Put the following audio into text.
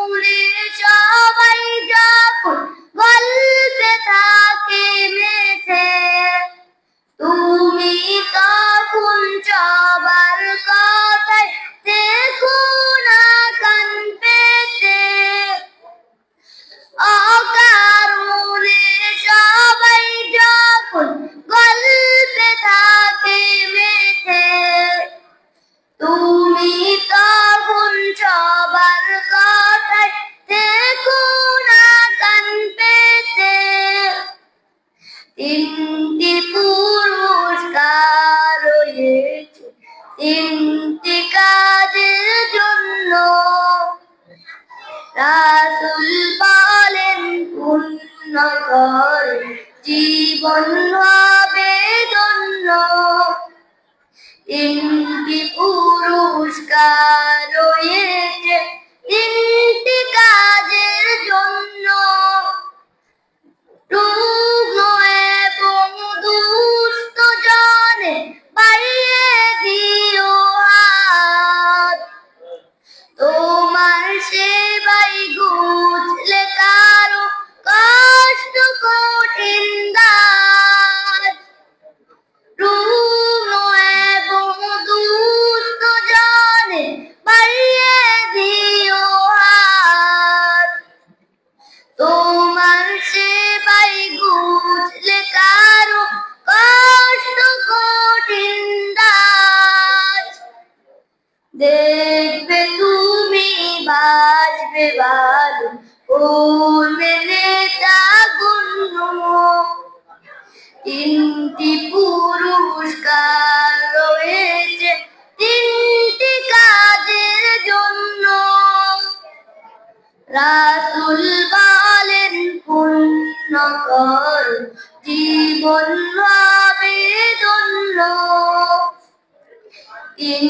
মূলে তিনটি পুরস্কার রয়েছে। তিনটি কাজের জন্য রাসুল বলেন, পূর্ণ কর, জীবন হবে ধন্য। তিনটি পুরস্কার সেবাই গুছলে কারও কষ্ট কঠিন দাত। রুগ্ন এবং দুস্থ জনে বাড়িয়ে দিও হাত। তোমার সেবাই গুছলে কারও কষ্ট কঠিন দাস দেখবে তুমি বাজবে করবে নেতা গুণ্য তিনটি পুরস্কার রয়েছে তিনটি কাজের জন্য। রাসুল বলেন, পূর্ণ কর, জীবন হবে ধন্য তিন